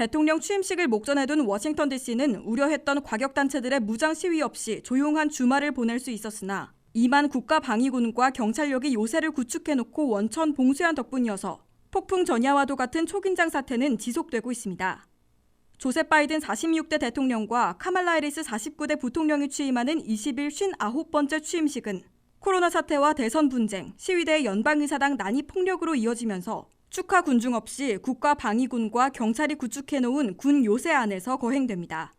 대통령 취임식을 목전에 둔 워싱턴 DC는 우려했던 과격단체들의 무장 시위 없이 조용한 주말을 보낼 수 있었으나 2만 국가 방위군과 경찰력이 요새를 구축해놓고 원천 봉쇄한 덕분이어서 폭풍 전야와도 같은 초긴장 사태는 지속되고 있습니다. 조셉 바이든 46대 대통령과 카말라 해리스 49대 부통령이 취임하는 20일 59번째 취임식은 코로나 사태와 대선 분쟁, 시위대 연방의사당 난입 폭력으로 이어지면서 축하 군중 없이 국가 방위군과 경찰이 구축해놓은 군 요새 안에서 거행됩니다.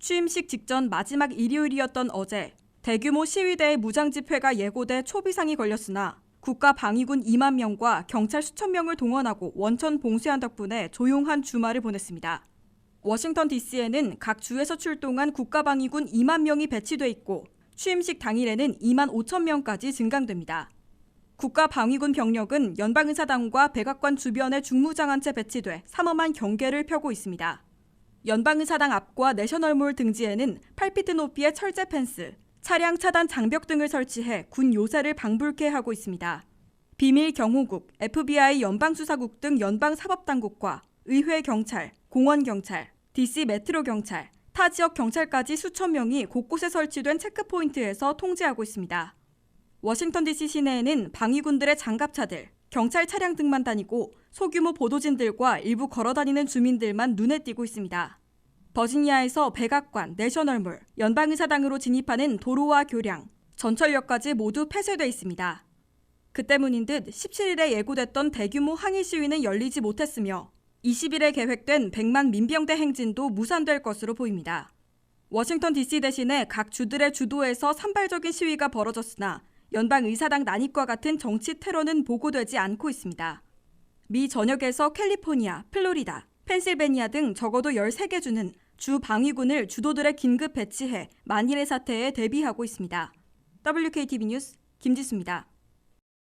취임식 직전 마지막 일요일이었던 어제 대규모 시위대의 무장 집회가 예고돼 초비상이 걸렸으나 국가 방위군 2만 명과 경찰 수천 명을 동원하고 원천 봉쇄한 덕분에 조용한 주말을 보냈습니다. 워싱턴 DC에는 각 주에서 출동한 국가 방위군 2만 명이 배치돼 있고 취임식 당일에는 2만 5천 명까지 증강됩니다. 국가방위군 병력은 연방의사당과 백악관 주변에 중무장한 채 배치돼 삼엄한 경계를 펴고 있습니다. 연방의사당 앞과 내셔널몰 등지에는 8피트 높이의 철제 펜스, 차량 차단 장벽 등을 설치해 군 요새를 방불케 하고 있습니다. 비밀 경호국, FBI 연방수사국 등 연방사법당국과 의회 경찰, 공원 경찰, DC 메트로 경찰, 타 지역 경찰까지 수천 명이 곳곳에 설치된 체크포인트에서 통제하고 있습니다. 워싱턴 DC 시내에는 방위군들의 장갑차들, 경찰 차량 등만 다니고 소규모 보도진들과 일부 걸어다니는 주민들만 눈에 띄고 있습니다. 버지니아에서 백악관, 내셔널몰, 연방의사당으로 진입하는 도로와 교량, 전철역까지 모두 폐쇄돼 있습니다. 그 때문인 듯 17일에 예고됐던 대규모 항의 시위는 열리지 못했으며 20일에 계획된 100만 민병대 행진도 무산될 것으로 보입니다. 워싱턴 DC 대신에 각 주들의 주도에서 산발적인 시위가 벌어졌으나 연방 의사당 난입과 같은 정치 테러는 보고되지 않고 있습니다. 미 전역에서 캘리포니아, 플로리다, 펜실베니아 등 적어도 13개 주는 주 방위군을 주도들의 긴급 배치해 만일의 사태에 대비하고 있습니다. WKTV 뉴스 김지수입니다.